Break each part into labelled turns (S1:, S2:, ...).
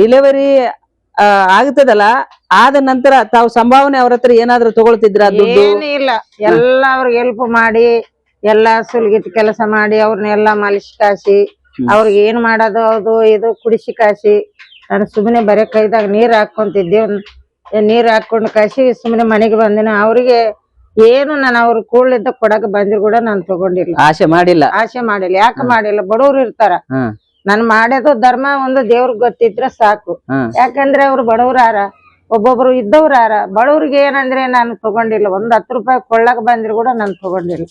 S1: Delivery ಆಗ್ತದಲ್ಲ? ಆದ ನಂತರ ತಾವು ಸಂಭಾವನೆ ಅವ್ರ ಹತ್ರ ಏನಾದ್ರು ತಗೊಳ್ತಿದ್ರ ದುಡ್ಡು?
S2: ಇಲ್ಲ. ಎಲ್ಲ ಅವ್ರಿಗೆ ಹೆಲ್ಪ್ ಮಾಡಿ ಎಲ್ಲಾ ಸುಲ್ಗಿತ್ ಕೆಲಸ ಮಾಡಿ ಅವ್ರನ್ನೆಲ್ಲ ಮಲಿಶ್ ಕಾಸಿ ಅವ್ರಿಗೆ ಏನ್ ಮಾಡೋದು ಅದು ಇದು ಕುಡಿಸಿ ಕಾಸಿ. ನಾನು ಸುಮ್ಮನೆ ಬರೇ ಕೈದಾಗ ನೀರ್ ಹಾಕೊಂತಿದ್ದೆ ನೀರು ಹಾಕೊಂಡು ಕಾಸಿ ಸುಮ್ಮನೆ ಮನೆಗೆ ಬಂದಿನ. ಅವ್ರಿಗೆ ಏನು ನಾನು ಅವ್ರ ಕೂಡ್ಲಿದ್ದ ಕೊಡಕ್ ಬಂದ್ರು ಕೂಡ ನಾನು ತಗೊಂಡಿಲ್ಲ.
S1: ಆಸೆ ಮಾಡಿಲ್ಲ.
S2: ಆಸೆ ಮಾಡಿಲ್ಲ. ಯಾಕೆ ಮಾಡಿಲ್ಲ? ಬಡವ್ರು ಇರ್ತಾರ. ನಾನ್ ಮಾಡೋದು ಧರ್ಮ ಒಂದು ದೇವ್ರಿಗೆ ಗೊತ್ತಿದ್ರೆ ಸಾಕು. ಯಾಕಂದ್ರೆ ಅವ್ರು ಬಡವ್ರಾರ ಒಬ್ಬೊಬ್ರು ಇದ್ದವ್ರಾರ ಬಡವ್ರಿಗೆ ಏನಂದ್ರೆ ನಾನು ತಗೊಂಡಿಲ್ಲ. ಒಂದ್ ಹತ್ತು ರೂಪಾಯಿ ಕೊಳ್ಳಕ್ ಬಂದ್ರು ಕೂಡ ನಾನು ತಗೊಂಡಿಲ್ಲ.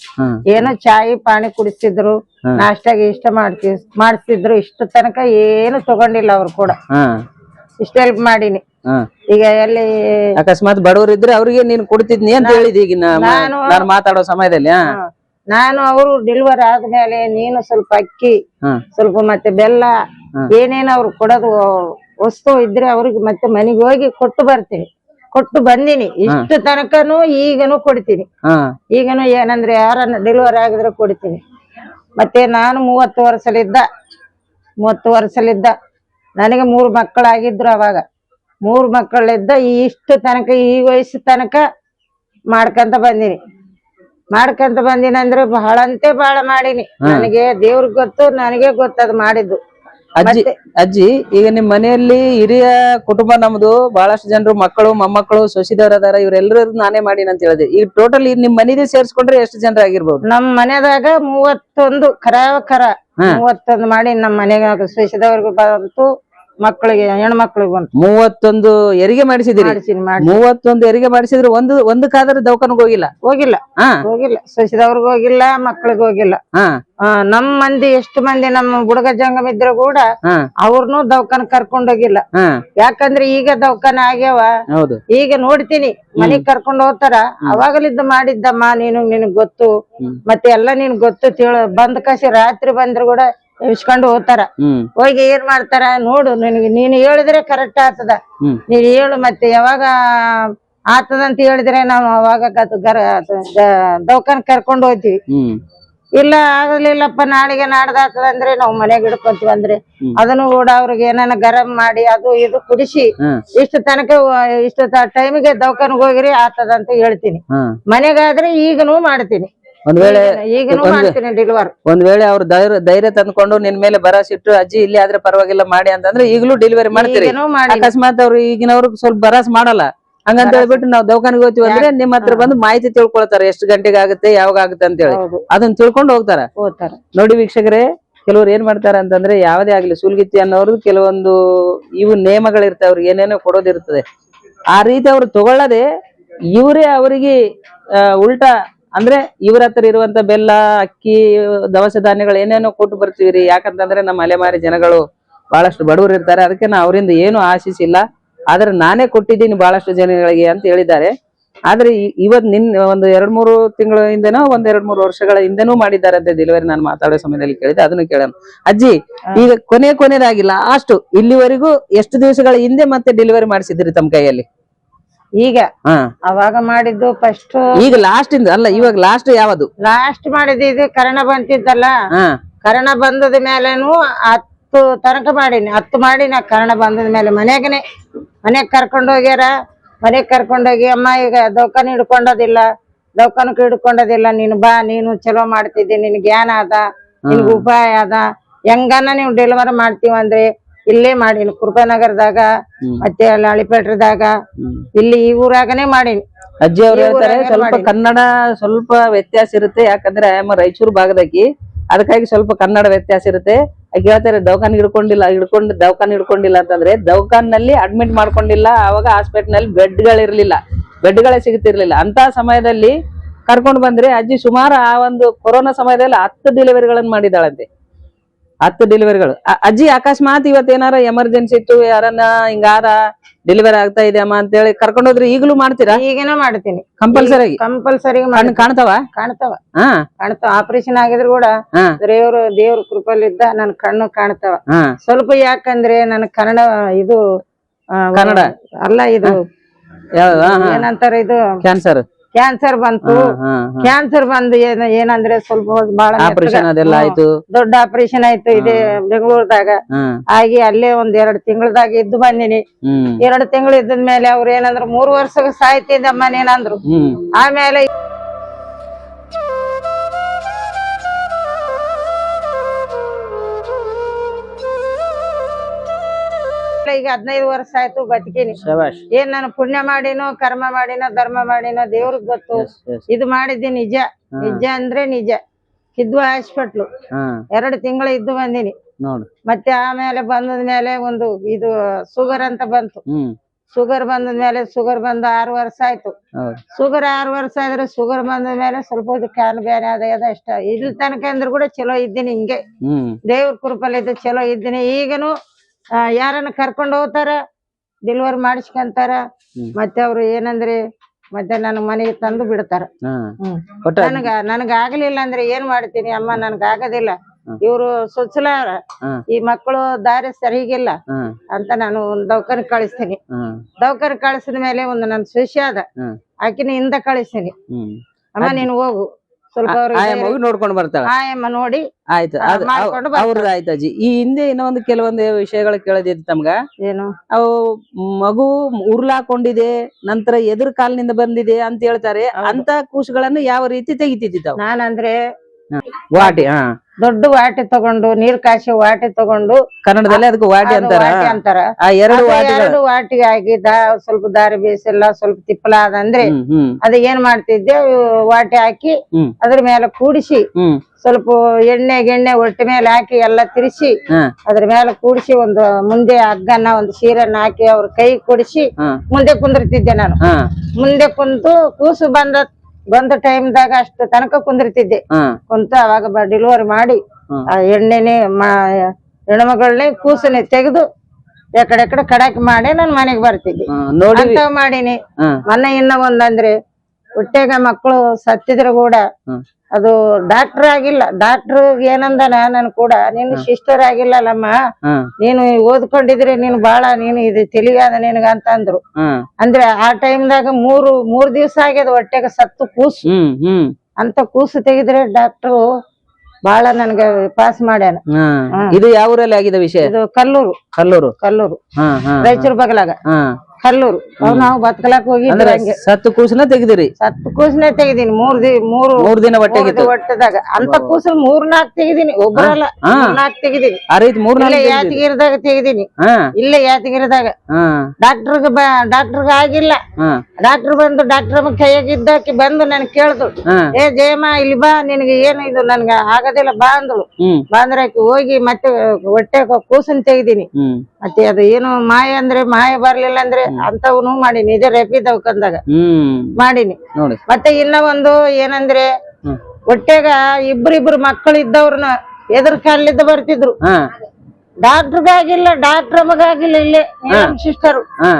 S2: ಏನು ಚಾಯಿ ಪಾಣಿ ಕುಡಿಸ್ತಿದ್ರು
S1: ಹ್ಮ್.
S2: ನಾಷ್ಟಾಗಿ ಇಷ್ಟ ಮಾಡ್ತಿ ಮಾಡಿಸಿದ್ರು ಇಷ್ಟ ತನಕ ಏನು ತಗೊಂಡಿಲ್ಲ ಅವ್ರು ಕೂಡ. ಇಷ್ಟ ಹೆಲ್ಪ್ ಮಾಡೀನಿ. ಈಗ ಎಲ್ಲಿ
S1: ಅಕಸ್ಮಾತ್ ಬಡವರು ಇದ್ರೆ ಅವ್ರಿಗೆ ನೀನ್ ಕೊಡ್ತಿದ್ನಿ ಅಂತ ಹೇಳಿದ್ ಈಗ
S2: ನಾನು-
S1: ಮಾತಾಡೋ ಸಮಯದಲ್ಲಿ.
S2: ನಾನು ಅವರು ಡೆಲಿವರಿ ಆದ್ಮೇಲೆ ನೀನು ಸ್ವಲ್ಪ ಅಕ್ಕಿ ಸ್ವಲ್ಪ ಮತ್ತೆ ಬೆಲ್ಲ. ಏನೇನು ಅವ್ರು ಕೊಡೋದು ವಸ್ತು ಇದ್ರೆ ಅವ್ರಿಗೆ ಮತ್ತೆ ಮನೆಗೆ ಹೋಗಿ ಕೊಟ್ಟು ಬರ್ತೀನಿ. ಕೊಟ್ಟು ಬಂದಿನಿ. ಇಷ್ಟು ತನಕನು ಈಗನು ಕೊಡ್ತೀನಿ. ಈಗನು ಏನಂದ್ರೆ ಯಾರನ್ನ ಡೆಲಿವರಿ ಆಗಿದ್ರೆ ಕೊಡ್ತೀನಿ. ಮತ್ತೆ ನಾನು ಮೂವತ್ತು ವರ್ಷಲಿದ್ದ ಮೂವತ್ತು ವರ್ಷಲಿದ್ದ. ನನಗೆ ಮೂರು ಮಕ್ಕಳಾಗಿದ್ರು ಅವಾಗ. ಮೂರು ಮಕ್ಕಳಿದ್ದ ಇಷ್ಟು ತನಕ ಈ ವಯಸ್ಸು ತನಕ ಮಾಡ್ಕಂತ ಬಂದಿನಿ. ಮಾಡ್ಕಂತ ಬಂದಿನ ಅಂದ್ರೆ ಬಹಳ ಅಂತೆ ಬಹಳ ಮಾಡೀನಿ ನನಗೆ ದೇವ್ರಿಗೆ ಗೊತ್ತು ನನಗೆ ಗೊತ್ತು ಅದು ಮಾಡಿದ್ದು.
S1: ಅಜ್ಜಿ ಅಜ್ಜಿ ಈಗ ನಿಮ್ ಮನೆಯಲ್ಲಿ ಹಿರಿಯ ಕುಟುಂಬ ನಮ್ದು ಬಹಳಷ್ಟು ಜನರು ಮಕ್ಕಳು ಮೊಮ್ಮಕ್ಕಳು ಸೊಸಿದವ್ರ ಅದಾರ ಇವ್ರೆಲ್ಲರೂ ನಾನೇ ಮಾಡೀನಿ ಅಂತ ಹೇಳಿದೆ. ಈಗ ಟೋಟಲ್ ನಿಮ್ ಮನೆದೇ ಸೇರ್ಸ್ಕೊಂಡ್ರೆ ಎಷ್ಟು ಜನರ ಆಗಿರ್ಬೋದು?
S2: ನಮ್ ಮನೆದಾಗ ಮೂವತ್ತೊಂದು ಖರ ಖರ. ಮೂವತ್ತೊಂದು ಮಾಡಿ ನಮ್ ಮನೆಗ ಸೊಸಿದವ್ರಿಗೂ ಬಂತು ಮಕ್ಕಳಿಗೆ ಹೆಣ್ಮಕ್ಳಿಗೆ ಬಂತು
S1: ಮೂವತ್ತೊಂದು ಹೆರಿಗೆ ಮಾಡಿಸಿದಿರಿ
S2: ಮಾಡಿಸಿನಿ ಮಾಡಿ
S1: ಮೂವತ್ತೊಂದು ಹೆರಿಗೆ ಮಾಡಿಸಿದ್ರೆ ಒಂದು ಒಂದಕ್ಕಾದ್ರೂ ದವಾಖಾನಗ್ ಹೋಗಿಲ್ಲ?
S2: ಹೋಗಿಲ್ಲ.
S1: ಹಾ.
S2: ಹೋಗಿಲ್ಲ. ಸಸಿದವ್ರಿಗೆ ಹೋಗಿಲ್ಲ ಮಕ್ಳಿಗೆ ಹೋಗಿಲ್ಲ.
S1: ಹಾ.
S2: ಆ, ನಮ್ ಮಂದಿ ಎಷ್ಟು ಮಂದಿ ನಮ್ಮ ಬುಡಗ ಜಂಗಮ ಇದ್ರು ಕೂಡ
S1: ಹಾ.
S2: ಅವ್ರನ್ನೂ ದವಾಖಾನೆ ಕರ್ಕೊಂಡ್ ಹೋಗಿಲ್ಲ.
S1: ಹಾ.
S2: ಯಾಕಂದ್ರೆ ಈಗ ದವಾಖಾನೆ ಆಗ್ಯಾವ.
S1: ಹೌದು.
S2: ಈಗ ನೋಡ್ತೀನಿ ಮನೆಗ್ ಕರ್ಕೊಂಡ್ ಹೋಗ್ತಾರ. ಅವಾಗಲಿದ್ದ ಮಾಡಿದ್ದಮ್ಮ ನೀನು ನಿನಗ್ ಗೊತ್ತು. ಮತ್ತೆ ಎಲ್ಲ ನಿನ್ ಗೊತ್ತು ತಿಳ ಬಂದ್ ಕಸಿ ರಾತ್ರಿ ಬಂದ್ರು ಕೂಡ ಇಸ್ಕೊಂಡು ಹೋಗ್ತಾರ. ಹೋಗಿ ಏನ್ ಮಾಡ್ತಾರ? ನೋಡು ನಿನಗೆ ನೀನು ಹೇಳಿದ್ರೆ ಕರೆಕ್ಟ್ ಆಗ್ತದ. ನೀನ್ ಹೇಳು ಮತ್ತೆ ಯಾವಾಗ ಆತದ ಅಂತ ಹೇಳಿದ್ರೆ ನಾವು ಅವಾಗ ದವಾಖಾನ ಕರ್ಕೊಂಡು ಹೋಗ್ತೀವಿ. ಇಲ್ಲ ಆಗ್ಲಿಲ್ಲಪ್ಪ ನಾಳೆಗೆ ನಾಡ್ದ ಆಗ್ತದ ಅಂದ್ರೆ ನಾವು ಮನೆಗೆ ಹಿಡ್ಕೊಂತೀವಿ ಅಂದ್ರೆ. ಅದನ್ನು ಕೂಡ ಅವ್ರಿಗೆ ಏನಾನ ಗರಂ ಮಾಡಿ ಅದು ಇದು ಕುಡಿಸಿ ಇಷ್ಟ ತನಕ ಇಷ್ಟು ಟೈಮಿಗೆ ದವಾಖಾನಿಗೆ ಹೋಗಿರಿ ಆತದ ಅಂತ ಹೇಳ್ತೀನಿ. ಮನೆಗಾದ್ರೆ ಈಗನೂ ಮಾಡ್ತೀನಿ.
S1: ಒಂದ್ ವೇಳೆ
S2: ಈಗನೂ
S1: ಒಂದ್-
S2: ಮಾಡ್ತೀನಿ ಡೆಲಿವರ್
S1: ಒಂದ್ ವೇಳೆ ಅವ್ರ ಧೈರ್ಯ ಧೈರ್ಯ ತಂದ್ಕೊಂಡು ನಿನ್ ಮೇಲೆ ಭರವಸೆ ಇಟ್ಟು ಅಜ್ಜಿ ಇಲ್ಲಿ ಆದ್ರೆ ಪರವಾಗಿಲ್ಲ ಮಾಡಿ ಅಂತಂದ್ರೆ ಈಗಲೂ ಡೆಲಿವರಿ ಮಾಡ್ತೀರಿ.
S2: ಈಗನೂ ಮಾಡಿ
S1: ಅಕಸ್ಮಾತ್ ಅವ್ರು ಈಗಿನವ್ರು ಸ್ವಲ್ಪ ಭರವಸೆ ಮಾಡಲ್ಲ. ಹಂಗಂತ ಹೇಳ್ಬಿಟ್ಟು ನಾವು ದವಾಖಾನಿಗೆ ಹೋಗ್ತೀವಿ ಅಂದ್ರೆ ನಿಮ್ ಹತ್ರ ಬಂದು ಮಾಹಿತಿ ತಿಳ್ಕೊಳ್ತಾರೆ ಎಷ್ಟು ಗಂಟೆಗೆ ಆಗುತ್ತೆ ಯಾವಾಗ ಆಗುತ್ತೆ ಅಂತ ಹೇಳಿ
S2: ಹೌದು.
S1: ಅದನ್ನ ತಿಳ್ಕೊಂಡು ಹೋಗ್ತಾರ.
S2: ಹೋಗ್ತಾರ.
S1: ನೋಡಿ ವೀಕ್ಷಕರೇ ಕೆಲವ್ರು ಏನ್ ಮಾಡ್ತಾರೆ ಅಂತಂದ್ರೆ ಯಾವ್ದೇ ಆಗ್ಲಿ ಸುಲ್ಗಿತ್ತಿ ಅನ್ನೋರು ಕೆಲವೊಂದು ಇವು ನಿಯಮಗಳಿರ್ತವೆ ಅವ್ರಿಗೆ ಏನೇನೋ ಕೊಡೋದಿರ್ತದೆ. ಆ ರೀತಿ ಅವ್ರು ತಗೊಳ್ಳದೆ ಇವರೇ ಅವರಿಗೆ ಉಲ್ಟಾ ಅಂದ್ರೆ ಇವ್ರ ಹತ್ರ ಇರುವಂತ ಬೆಲ್ಲ ಅಕ್ಕಿ ದವಸ ಧಾನ್ಯಗಳು ಏನೇನೋ ಕೊಟ್ಟು ಬರ್ತೀವಿ ಯಾಕಂತಂದ್ರೆ ನಮ್ಮ ಅಲೆಮಾರಿ ಜನಗಳು ಬಹಳಷ್ಟು ಬಡವರು ಇರ್ತಾರೆ. ಅದಕ್ಕೆ ನಾ ಅವರಿಂದ ಏನು ಆಶಿಸಿಲ್ಲ ಆದ್ರೆ ನಾನೇ ಕೊಟ್ಟಿದ್ದೀನಿ ಬಹಳಷ್ಟು ಜನಗಳಿಗೆ ಅಂತ ಹೇಳಿದ್ದಾರೆ. ಆದ್ರೆ ಇವತ್ ನಿನ್ ಒಂದು ಎರಡ್ ಮೂರು ತಿಂಗಳ ಹಿಂದೆನೋ ಒಂದ್ ಎರಡ್ ಮೂರು ವರ್ಷಗಳ ಹಿಂದೆನೂ ಮಾಡಿದ್ದಾರೆ ಅಂತ ಡೆಲಿವರಿ ನಾನು ಮಾತಾಡೋ ಸಮಯದಲ್ಲಿ ಕೇಳಿದೆ ಅದನ್ನು ಕೇಳೋಣ. ಅಜ್ಜಿ ಈಗ ಕೊನೆ ಕೊನೆದಾಗಿಲ್ಲ ಅಷ್ಟು ಇಲ್ಲಿವರೆಗೂ ಎಷ್ಟು ದಿವಸಗಳ ಹಿಂದೆ ಮತ್ತೆ ಡೆಲಿವರಿ ಮಾಡಿಸಿದ್ರಿ ತಮ್ಮ ಕೈಯಲ್ಲಿ?
S2: ಈಗ ಅವಾಗ ಮಾಡಿದ್ದು ಫಸ್ಟ್
S1: ಈಗ ಲಾಸ್ಟ್ ಇಂದ ಅಲ್ಲ ಇವಾಗ ಲಾಸ್ಟ್ ಯಾವ್ದು?
S2: ಲಾಸ್ಟ್ ಮಾಡಿದ ಇದು ಕರಣ ಬಂತಿದ್ದಲ್ಲ? ಕರಣ ಬಂದದ ಮೇಲೆನು ಹತ್ತು ತನಕ ಮಾಡೀನಿ. ಹತ್ತು ಮಾಡಿ ನಾ ಕರಣ ಬಂದದ ಮೇಲೆ. ಮನೆಗನೆ ಮನೆಗ್ ಕರ್ಕೊಂಡ್ ಹೋಗ್ಯಾರ. ಮನೆಗ್ ಕರ್ಕೊಂಡೋಗಿ ಅಮ್ಮ ಈಗ ದವಾಖಾನ ಹಿಡ್ಕೊಂಡೋದಿಲ್ಲ. ದವಾಖಾನಕ್ಕೆ ಹಿಡ್ಕೊಂಡೋದಿಲ್ಲ. ನೀನು ಬಾ ನೀನು ಚಲೋ ಮಾಡ್ತಿದ್ದಿ. ನಿನ್ ಜ್ಞಾನ ಅದ. ನಿನ್ಗ ಉಪಾಯ ಅದ. ಹೆಂಗನ ನೀವು ಡೆಲಿವರಿ ಮಾಡ್ತೀವ ಅಂದ್ರೆ ಇಲ್ಲೇ ಮಾಡೀನಿ.
S1: ಕುರ್ಬಾನಗರದಾಗ
S2: ಮತ್ತೆ ಅಲ್ಲಿ ಅಳಿಪೇಟ್ರದಾಗ. ಇಲ್ಲಿ ಈ ಊರಾಗನೆ ಮಾಡೀನಿ.
S1: ಅಜ್ಜಿ ಅವ್ರು ಹೇಳ್ತಾರೆ ಸ್ವಲ್ಪ ಕನ್ನಡ ಸ್ವಲ್ಪ ವ್ಯತ್ಯಾಸ ಇರುತ್ತೆ. ಯಾಕಂದ್ರೆ ಆಯಮ್ಮ ರಾಯಚೂರು ಭಾಗದಾಗಿ. ಅದಕ್ಕಾಗಿ ಸ್ವಲ್ಪ ಕನ್ನಡ ವ್ಯತ್ಯಾಸ ಇರುತ್ತೆ. ಆಕೆ ಹೇಳ್ತಾರೆ ದವಾಖಾನೆ ಹಿಡ್ಕೊಂಡಿಲ್ಲ ಹಿಡ್ಕೊಂಡು ದವಾಖಾನೆ ಹಿಡ್ಕೊಂಡಿಲ್ಲ ಅಂತಂದ್ರೆ ದವಾಖಾನಲ್ಲಿ ಅಡ್ಮಿಟ್ ಮಾಡ್ಕೊಂಡಿಲ್ಲ. ಅವಾಗ ಹಾಸ್ಪಿಟಲ್ನಲ್ಲಿ ಬೆಡ್ಗಳಿರ್ಲಿಲ್ಲ. ಬೆಡ್ಗಳೇ ಸಿಗುತ್ತಿರ್ಲಿಲ್ಲ ಅಂತ ಸಮಯದಲ್ಲಿ ಕರ್ಕೊಂಡು ಬಂದ್ರೆ ಅಜ್ಜಿ ಸುಮಾರು ಆ ಒಂದು ಕೊರೋನಾ ಸಮಯದಲ್ಲಿ ಹತ್ತು ಡೆಲಿವರಿಗಳನ್ನು ಮಾಡಿದಾಳಂತೆ ಹತ್ತು ಡೆಲಿವರಿಗಳು ಅಜ್ಜಿ ಅಕಸ್ಮಾತ್ ಇವತ್ತು ಏನಾರ ಎಮರ್ಜೆನ್ಸಿ ಇತ್ತು ಯಾರನ್ನ ಹಿಂಗಾರ ಡೆಲಿವರಿ ಆಗ್ತಾ ಇದೆ ಅಮ್ಮ ಅಂತ ಹೇಳಿ ಕರ್ಕೊಂಡು ಹೋದ್ರೆ ಈಗಲೂ ಮಾಡ್ತೀರಾ?
S2: ಈಗೇನೋ ಮಾಡ್ತೀನಿ.
S1: ಕಂಪಲ್ಸರಿ
S2: ಕಂಪಲ್ಸರಿ
S1: ಕಾಣ್ತಾವ?
S2: ಕಾಣ್ತಾವ. ಕಾಣ್ತಾವ. ಆಪರೇಷನ್ ಆಗಿದ್ರು ಕೂಡ ದೇವರು ದೇವ್ರು ಕೃಪಲ್ಲಿದ್ದ ನನ್ ಕಣ್ಣು ಕಾಣ್ತಾವ. ಸ್ವಲ್ಪ ಯಾಕಂದ್ರೆ ನನ್ ಕನ್ನಡ ಇದು
S1: ಕನ್ನಡ?
S2: ಅಲ್ಲ ಇದು. ಏನಂತಾರ ಇದು?
S1: ಕ್ಯಾನ್ಸರ್
S2: ಕ್ಯಾನ್ಸರ್ ಬಂತು. ಕ್ಯಾನ್ಸರ್ ಬಂದು ಏನ ಏನಂದ್ರೆ ಸ್ವಲ್ಪ ಬಹಳ
S1: ಆಪರೇಷನ್ ಅದೆಲ್ಲ ಆಯ್ತು?
S2: ದೊಡ್ಡ ಆಪರೇಷನ್ ಆಯ್ತು ಇದೆ ಬೆಂಗಳೂರದಾಗ. ಆಗಿ ಅಲ್ಲೇ ಒಂದ್ ಎರಡ್ ತಿಂಗಳದಾಗ ಇದ್ದು ಬಂದಿನಿ. ಎರಡು ತಿಂಗಳು ಇದ್ದದ್ಮೇಲೆ ಅವ್ರ ಏನಂದ್ರು ಮೂರ್ ವರ್ಷ ಸಾಯ್ತಿದ್ದಮ್ಮ ನೀನಂದ್ರು
S1: ಹ್ಮ್.
S2: ಆಮೇಲೆ ಈಗ ಹದಿನೈದು ವರ್ಷ ಆಯ್ತು ಬದುಕಿನಿ. ಏನ್ ನಾನು ಪುಣ್ಯ ಮಾಡಿನೋ ಕರ್ಮ ಮಾಡಿನೋ ಧರ್ಮ ಮಾಡಿನೋ ದೇವ್ರಿಗೆ ಗೊತ್ತು. ಇದು ಮಾಡಿದ್ದಿ ನಿಜ. ನಿಜ ಅಂದ್ರೆ ನಿಜ. ಕಿದ್ವಾ ಹಾಸ್ಪಿಟ್ಲು. ಎರಡ್ ತಿಂಗಳು ಇದ್ದು ಬಂದಿನಿ. ಮತ್ತೆ ಆಮೇಲೆ ಬಂದದ ಮೇಲೆ ಒಂದು ಇದು ಶುಗರ್ ಅಂತ ಬಂತು. ಶುಗರ್ ಬಂದದ ಮೇಲೆ ಶುಗರ್ ಬಂದು ಆರು ವರ್ಷ ಆಯ್ತು. ಶುಗರ್ ಆರು ವರ್ಷ ಆದ್ರೆ ಶುಗರ್ ಬಂದ ಮೇಲೆ ಸ್ವಲ್ಪ ಕ್ಯಾನ್ ಬೇರೆ ಅದ ಅಷ್ಟ. ಇಲ್ಲಿ ತನಕ ಅಂದ್ರೆ ಕೂಡ ಚಲೋ ಇದ್ದೀನಿ ಹಿಂಗೆ. ದೇವ್ರ ಕೃಪಲ್ ಇದ್ದು ಚಲೋ ಇದ್ದೀನಿ. ಈಗನು ಯಾರನ್ನ ಕರ್ಕೊಂಡು ಹೋಗ್ತಾರ ಡೆಲಿವರಿ ಮಾಡಿಸ್ಕೊಂತಾರ ಮತ್ತೆ ಅವ್ರು ಏನಂದ್ರೆ ಮತ್ತೆ ನನ್ನ ಮನೆಗೆ ತಂದು ಬಿಡ್ತಾರ. ನನಗ ನನಗ ಆಗ್ಲಿಲ್ಲ ಅಂದ್ರೆ ಏನ್ ಮಾಡ್ತೀನಿ? ಅಮ್ಮ ನನ್ಗ ಆಗದಿಲ್ಲ. ಇವ್ರು ಸುಚ್ಚಲಾರ ಈ ಮಕ್ಕಳು ದಾರಿ ಸರಿಗಿಲ್ಲ ಅಂತ ನಾನು ಒಂದ್ ದೌಕರ್ ಕಳಿಸ್ತೀನಿ. ದೌಕರ್ ಕಳಿಸಿದ ಮೇಲೆ ಒಂದು ನನ್ನ ಶಿಷ್ಯ ಅದ. ಆಕಿನ ಹಿಂದ ಕಳಿಸ್ತೀನಿ. ಅಮ್ಮ ನೀನು ಹೋಗು. ಸ್ವಲ್ಪ
S1: ಮಗು ನೋಡ್ಕೊಂಡು ಬರ್ತಾಳ.
S2: ಆಯಮ್ಮ ನೋಡಿ
S1: ಆಯ್ತು ಅವ್ರದ್ದು ಆಯ್ತು ಅಜ್ಜಿ. ಈ ಹಿಂದೆ ಇನ್ನೊಂದು ಕೆಲವೊಂದು ವಿಷಯಗಳು ಕೇಳದಿತ್ತು ತಮ್ಗ.
S2: ಏನು?
S1: ಅವು ಮಗು ಉರ್ಲಾಕೊಂಡಿದೆ ನಂತರ ಎದುರು ಕಾಲಿನಿಂದ ಬಂದಿದೆ ಅಂತ ಹೇಳ್ತಾರೆ. ಅಂತ ಕೂಸುಗಳನ್ನು ಯಾವ ರೀತಿ ತೆಗಿತಿದ್ದಿತ್ತು
S2: ನಾನಂದ್ರೆ
S1: ವಾಟಿ ಹಾ.
S2: ದೊಡ್ಡ ವಾಟಿ ತಗೊಂಡು ನೀರ್ ಕಾಸಿ ವಾಟಿ ತಗೊಂಡು
S1: ಕನ್ನಡದಲ್ಲಿ ಅದಕ್ಕೆ ವಾಟಿ ಅಂತಾರ?
S2: ಅಂತಾರ?
S1: ಆ ಎರಡು ವಾಟಿ
S2: ಎರಡು ಆಗಿ ಸ್ವಲ್ಪ ದಾರಿ ಬೇಯಿಸಿಲ್ಲ ಸ್ವಲ್ಪ ತಿಪ್ಪಲ ಅದಂದ್ರೆ ಅದ ಏನ್ ಮಾಡ್ತಿದ್ದೆ ವಾಟಿ ಹಾಕಿ. ಅದ್ರ ಮೇಲೆ ಕೂಡಿಸಿ ಸ್ವಲ್ಪ ಎಣ್ಣೆ ಗೆಣ್ಣೆ ಒಟ್ಟ ಮೇಲೆ ಹಾಕಿ ಎಲ್ಲ ತಿರ್ಸಿ ಅದ್ರ ಮೇಲೆ ಕೂಡಿಸಿ ಒಂದು ಮುಂದೆ ಹಗ್ಗನ್ನ ಒಂದು ಸೀರನ್ನ ಹಾಕಿ ಅವ್ರ ಕೈ ಕೊಡಿಸಿ ಮುಂದೆ ಕುಂದಿರ್ತಿದ್ದೆ ನಾನು. ಮುಂದೆ ಕುಂತು ಕೂಸು ಬಂದ ಬಂದ ಟೈಮ್ದಾಗ ಅಷ್ಟು ತನಕ ಕುಂದಿರ್ತಿದ್ದೆ. ಕುಂತ ಅವಾಗ ಡೆಲಿವರಿ ಮಾಡಿ ಆ ಎಣ್ಣೆನೆ ಹೆಣ್ಮಗಳನ್ನೇ ಕೂಸನೆ ತೆಗೆದು ಎಕಡೆ ಕಡಾಕಿ ಮಾಡಿ ನಾನ್ ಮನೆಗೆ ಬರ್ತಿದ್ದೆ. ಅಂತವ್ ಮಾಡೀನಿ. ಮೊನ್ನೆ ಇನ್ನ ಒಂದಂದ್ರೆ ಹೊಟ್ಟೆಗ ಮಕ್ಕಳು ಸತ್ತಿದ್ರು ಕೂಡ ಅದು ಡಾಕ್ಟರ್ ಆಗಿಲ್ಲ. ಡಾಕ್ಟರ್ ಏನಂದನ ನನ್ ಕೂಡ ನೀನು ಸಿಸ್ಟರ್ ಆಗಿಲ್ಲಲ್ಲಮ್ಮ ನೀನು ಓದ್ಕೊಂಡಿದ್ರೆ ನೀನು ಬಾಳ ನೀನು ಇದು ತಿಳಿಯಾದ ನಿನಗ ಅಂತ ಅಂದ್ರು. ಅಂದ್ರೆ ಆ ಟೈಮ್ದಾಗ ಮೂರು ಮೂರ್ ದಿವ್ಸ ಆಗ್ಯದ ಹೊಟ್ಟೆಗ ಸತ್ತು ಕೂಸು. ಅಂತ ಕೂಸು ತೆಗಿದ್ರೆ ಡಾಕ್ಟರ್ ಬಾಳ ನನ್ಗೆ ಪಾಸ್ ಮಾಡ್ಯಾನ.
S1: ಇದು ಯಾವ ಊರಲ್ಲಿ ಆಗಿದೆ ವಿಷಯ?
S2: ಇದು ಕಲ್ಲೂರು.
S1: ಕಲ್ಲೂರು.
S2: ಕಲ್ಲೂರು. ರಾಯಚೂರು ಬಗಲಾಗ. ಕಲ್ಲೂರು. ಅವ್ ನಾವು ಬತ್ಕಲಾಕ ಹೋಗಿ
S1: ಸತ್ತು ಕೂಸನ ತೆಗ್ದಿರಿ?
S2: ಸತ್ತು ಕೂಸನೆ ತೆಗಿದೀನಿ. ಮೂರ್ ದಿ ಮೂರು
S1: ಮೂರ್ ದಿನ
S2: ಹೊಟ್ಟೆದಾಗ ಅಂತ ಕೂಸಲ್ ಮೂರ್ ನಾಲ್ಕು ತೆಗಿದೀನಿ. ಒಬ್ಬರಲ್ಲ ನಾಲ್ಕು ತೆಗಿದೀನಿ.
S1: ಆ ರೀತಿ ಮೂರ್ ನಾಲ್ಕು
S2: ಯಾದಗಿರಿದಾಗ ತೆಗಿದೀನಿ. ಇಲ್ಲೇ ಯಾತಗಿರಿದಾಗ
S1: ಡಾಕ್ಟರ್
S2: ಡಾಕ್ಟರ್ ಡಾಕ್ಟರ್ಗ ಆಗಿಲ್ಲ. ಡಾಕ್ಟರ್ ಬಂದು ಡಾಕ್ಟರ್ ಕೈಯಾಗಿದ್ದಾಕಿ ಬಂದು ನನ್ ಕೇಳ್ದು. ಏ ಜಯಮ್ಮ ಇಲ್ಲಿ ಬಾ ನಿನಗೆ ಏನು ಇದು? ನನ್ಗ ಆಗೋದಿಲ್ಲ ಬಾ
S1: ಅಂದ್ರು
S2: ಬಂದ್ರೆ ಹೋಗಿ ಮತ್ತೆ ಹೊಟ್ಟೆ ಕೂಸನ್ ತೆಗ್ದೀನಿ. ಮತ್ತೆ ಅದು ಏನು ಮಾಯ ಅಂದ್ರೆ ಮಾಯ ಬರ್ಲಿಲ್ಲ ಅಂದ್ರೆ ಅಂತವನು ಮಾಡೀನಿ. ಇದೇ ರೆಪಿ ದವಕಂದಾಗ
S1: ಹ್ಮ್.
S2: ಮಾಡೀನಿ. ಮತ್ತೆ ಇನ್ನ ಒಂದು ಏನಂದ್ರೆ. ಹೊಟ್ಟೆಗ ಇಬ್ರಿಬ್ರು ಮಕ್ಕಳು ಇದ್ದವ್ರನ್ನ ಎದುರು ಕಾಲಿದ್ದ ಬರ್ತಿದ್ರು. ಡಾಕ್ಟರ್ಗಾಗಿಲ್ಲ ಡಾಕ್ಟರ್ ಮಗಾಗಿಲ್ಲ ಇಲ್ಲಿ ಸಿಸ್ಟರ್
S1: ಹಾ.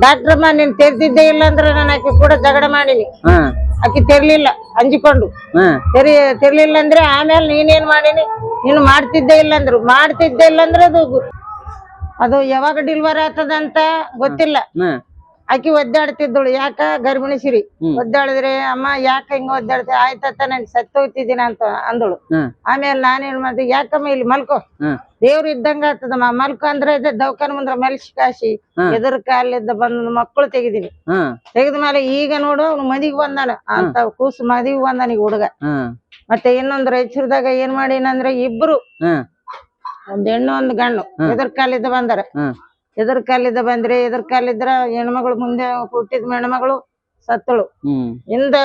S2: ಡಾಕ್ಟರ್ ಅಮ್ಮ ನೀನ್ ತೆರ್ದಿದ್ದೆ ಇಲ್ಲ ಅಂದ್ರೆ ನಾನು ಆಕೆ ಕೂಡ ಜಗಳ ಮಾಡೀನಿ.
S1: ಹಾ.
S2: ಆಕಿ ತೆರ್ಲಿಲ್ಲ ಅಂಜಿಕೊಂಡು. ತೆರಿ ತೆರ್ಲಿಲ್ಲ ಅಂದ್ರೆ ಆಮೇಲೆ ನೀನೇನ್ ಮಾಡೀನಿ? ನೀನು ಮಾಡ್ತಿದ್ದೆ ಇಲ್ಲ ಅಂದ್ರು. ಮಾಡ್ತಿದ್ದೆ ಇಲ್ಲ ಅಂದ್ರೆ ಅದು ಅದು ಯಾವಾಗ ಡಿಲ್ವರ್ ಆಗ್ತದಂತ ಗೊತ್ತಿಲ್ಲ. ಆಕಿ ಒದ್ದಾಡ್ತಿದ್ದಳು ಯಾಕ ಗರ್ಭಿಣಿ ಸಿರಿ. ಒದ್ದಾಡಿದ್ರೆ ಅಮ್ಮ ಯಾಕ ಹಿಂಗ ಒದ್ದಾಡ್ತಿ ಆಯ್ತತ್ತ ನನ್ ಸತ್ತೋಗ್ತಿದ್ದೀನ ಅಂತ ಅಂದಳು. ಆಮೇಲೆ ನಾನೇನ್ ಮಾಡ್ದೆ ಯಾಕಮ್ಮ ಇಲ್ಲಿ ಮಲ್ಕೋ? ದೇವ್ರ ಇದ್ದಂಗ ಆಗ್ತದಮ್ಮ. ಮಲ್ಕೋ ಅಂದ್ರೆ ಇದೆ ದವಾಖಾನ ಮುಂದ್ರ ಮಲ್ಸಿ ಕಾಸಿ. ಎದುರು ಕಾಲಿದ್ದ ಬಂದ ಮಕ್ಕಳು ತೆಗಿದೀನಿ. ತೆಗೆದ ಮೇಲೆ ಈಗ ನೋಡು ಅವ್ನು ಮದಿಗ್ ಬಂದಾನ. ಅಂತ ಕೂಸು ಮದಿಗ್ ಬಂದಾನ ಈಗ ಹುಡುಗ. ಮತ್ತೆ ಇನ್ನೊಂದ್ ರಾಯಚೂರ್ದಾಗ ಏನ್ ಮಾಡೀನಂದ್ರೆ ಇಬ್ರು ಒಂದ್ ಹೆಣ್ಣು ಒಂದ್ ಗಂಡು. ಎದುರ್ ಕಾಲಿದ್ದ ಬಂದಾರ. ಎದ್ರ ಕಾಲಿದ್ದ ಬಂದ್ರೆ ಎದುರ್ ಕಾಲಿದ್ರ ಹೆಣ್ಮಗಳು ಮುಂದೆ ಹುಟ್ಟಿದ ಹೆಣ್ಮಗಳು ಸತ್ತಳು. ಹಿಂದ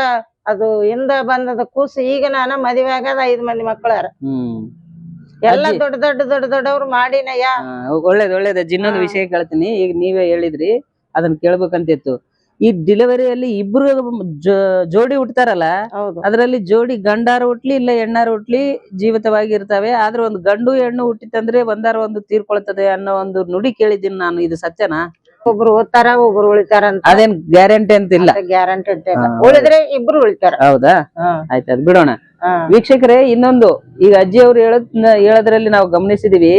S2: ಅದು ಹಿಂದ ಬಂದದ ಕೂಸು ಈಗ ನಾನ ಮದುವೆ ಆಗದ ಐದ್ ಮಂದಿ ಮಕ್ಕಳಾರ. ಎಲ್ಲ ದೊಡ್ಡ ದೊಡ್ಡ ದೊಡ್ಡ ದೊಡ್ಡವ್ರು ಮಾಡಿನಯ್ಯ.
S1: ಒಳ್ಳೇದ್ ಒಳ್ಳೇದ್.
S2: ಜಿನ್ನದ
S1: ವಿಷಯ ಕೇಳ್ತೀನಿ. ಈಗ ನೀವೇ ಹೇಳಿದ್ರಿ ಅದನ್ನ ಕೇಳ್ಬೇಕಂತಿತ್ತು. ಈ ಡಿಲಿವರಿಯಲ್ಲಿ ಇಬ್ರು ಜೋಡಿ ಹುಟ್ತಾರಲ್ಲ
S2: ಹೌದು.
S1: ಅದರಲ್ಲಿ ಜೋಡಿ ಗಂಡಾರು ಹುಟ್ಲಿ ಇಲ್ಲ ಹೆಣ್ಣಾರು ಹುಟ್ಲಿ ಜೀವಿತವಾಗಿ ಇರ್ತವೆ. ಆದ್ರೆ ಒಂದು ಗಂಡು ಹೆಣ್ಣು ಹುಟ್ಟಿತಂದ್ರೆ ಒಂದಾರ ಒಂದು ತೀರ್ಕೊಳ್ತದೆ ಅನ್ನೋ ಒಂದು ನುಡಿ ಕೇಳಿದ್ದೀನಿ ನಾನು. ಇದು ಸತ್ಯನಾ?
S2: ಒಬ್ರು ಓದ್ತಾರ ಒಬ್ರು ಉಳಿತಾರ ಅಂತ.
S1: ಅದೇನ್ ಗ್ಯಾರಂಟಿ ಅಂತ ಇಲ್ಲ
S2: ಗ್ಯಾರಂಟಿ. ಉಳಿದ್ರೆ ಇಬ್ರು ಉಳಿತಾರ.
S1: ಹೌದಾ? ಆಯ್ತು ಅದ್ ಬಿಡೋಣ. ವೀಕ್ಷಕರೇ, ಇನ್ನೊಂದು, ಈಗ ಅಜ್ಜಿ ಅವ್ರು ಹೇಳದ್, ಹೇಳೋದ್ರಲ್ಲಿ ನಾವು ಗಮನಿಸಿದೀವಿ,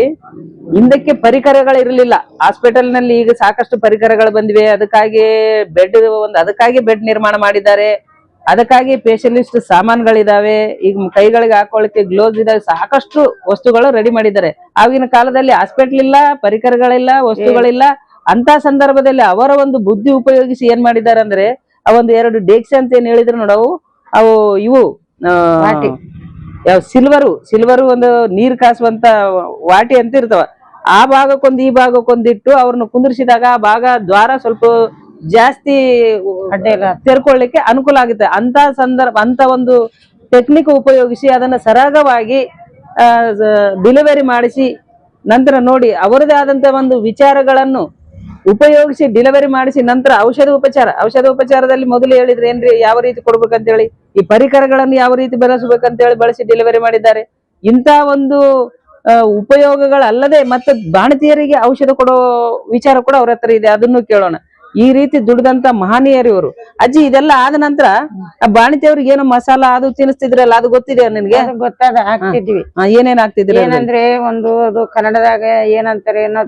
S1: ಹಿಂದಕ್ಕೆ ಪರಿಕರಗಳು ಇರಲಿಲ್ಲ. ಹಾಸ್ಪಿಟಲ್ನಲ್ಲಿ ಈಗ ಸಾಕಷ್ಟು ಪರಿಕರಗಳು ಬಂದಿವೆ. ಅದಕ್ಕಾಗಿ ಬೆಡ್, ಒಂದು, ಅದಕ್ಕಾಗಿ ಬೆಡ್ ನಿರ್ಮಾಣ ಮಾಡಿದ್ದಾರೆ. ಅದಕ್ಕಾಗಿ ಸ್ಪೆಷಲಿಸ್ಟ್ ಸಾಮಾನುಗಳಿದಾವೆ. ಈಗ ಕೈಗಳಿಗೆ ಹಾಕೊಳ್ಳಿಕ್ಕೆ ಗ್ಲೋಸ್ ಇದಾವೆ. ಸಾಕಷ್ಟು ವಸ್ತುಗಳು ರೆಡಿ ಮಾಡಿದ್ದಾರೆ. ಆಗಿನ ಕಾಲದಲ್ಲಿ ಹಾಸ್ಪಿಟಲ್ ಇಲ್ಲ, ಪರಿಕರಗಳಿಲ್ಲ, ವಸ್ತುಗಳಿಲ್ಲ. ಅಂತ ಸಂದರ್ಭದಲ್ಲಿ ಅವರ ಒಂದು ಬುದ್ಧಿ ಉಪಯೋಗಿಸಿ ಏನ್ ಮಾಡಿದ್ದಾರೆ ಅಂದ್ರೆ, ಆ ಒಂದು ಎರಡು ಡೇಕ್ಸ್ ಅಂತ ಏನ್ ಹೇಳಿದ್ರು ನೋಡವು ಅವು, ಇವು. ಯಾವ ಸಿಲ್ವರು ಸಿಲ್ವರು ಒಂದು ನೀರ್ ಕಾಸುವಂತ ವಾಟಿ ಅಂತ ಇರ್ತಾವ. ಆ ಭಾಗಕ್ಕೊಂದು ಈ ಭಾಗಕ್ಕೊಂದಿಟ್ಟು ಅವ್ರನ್ನ ಕುಂದ್ರಿಸಿದಾಗ ಆ ಭಾಗ ದ್ವಾರ ಸ್ವಲ್ಪ ಜಾಸ್ತಿ ತೆರ್ಕೊಳ್ಳಿಕ್ಕೆ ಅನುಕೂಲ ಆಗುತ್ತೆ. ಅಂತ ಸಂದರ್ಭ ಅಂತ ಒಂದು ಟೆಕ್ನಿಕ್ ಉಪಯೋಗಿಸಿ ಅದನ್ನ ಸರಾಗವಾಗಿ ಡಿಲಿವರಿ ಮಾಡಿಸಿ ನಂತರ ನೋಡಿ ಅವರದೇ ಆದಂತ ಒಂದು ವಿಚಾರಗಳನ್ನು ಉಪಯೋಗಿಸಿ ಡೆಲಿವರಿ ಮಾಡಿಸಿ ನಂತರ ಔಷಧ ಉಪಚಾರ. ಔಷಧ ಉಪಚಾರದಲ್ಲಿ ಮೊದಲು ಹೇಳಿದ್ರೆ ಏನ್ರಿ ಯಾವ ರೀತಿ ಕೊಡ್ಬೇಕಂತ ಹೇಳಿ ಈ ಪರಿಕರಗಳನ್ನು ಯಾವ ರೀತಿ ಬೆಳೆಸಬೇಕಂತ ಹೇಳಿ ಬಳಸಿ ಡೆಲಿವರಿ ಮಾಡಿದ್ದಾರೆ. ಇಂಥ ಒಂದು ಉಪಯೋಗಗಳ ಉಪಯೋಗಗಳಲ್ಲದೆ ಮತ್ತೆ ಬಾಣತಿಯರಿಗೆ ಔಷಧ ಕೊಡೋ ವಿಚಾರ ಕೂಡ ಅವ್ರ ಹತ್ರ ಇದೆ. ಅದನ್ನು ಕೇಳೋಣ. ಈ ರೀತಿ ದುಡ್ದಂತ ಮಹನೀಯರು ಇವರು. ಅಜ್ಜಿ ಇದೆಲ್ಲ ಆದ ನಂತರ ಆ ಬಾಣತಿಯವ್ರಿಗೆ ಏನೋ ಮಸಾಲ ಅದು ತಿನ್ನಿಸ್ತಿದ್ರಲ್ಲ ಅದು ಗೊತ್ತಿದೆ ನಿನ್ಗೆ?
S2: ಗೊತ್ತಾದ ಹಾಕ್ತಿದ್ವಿ.
S1: ಏನೇನ್ ಆಗ್ತಿದ್ರಿ
S2: ಏನಂದ್ರೆ ಒಂದು ಅದು ಕನ್ನಡದಾಗ ಏನಂತಾರೆ ಏನೋ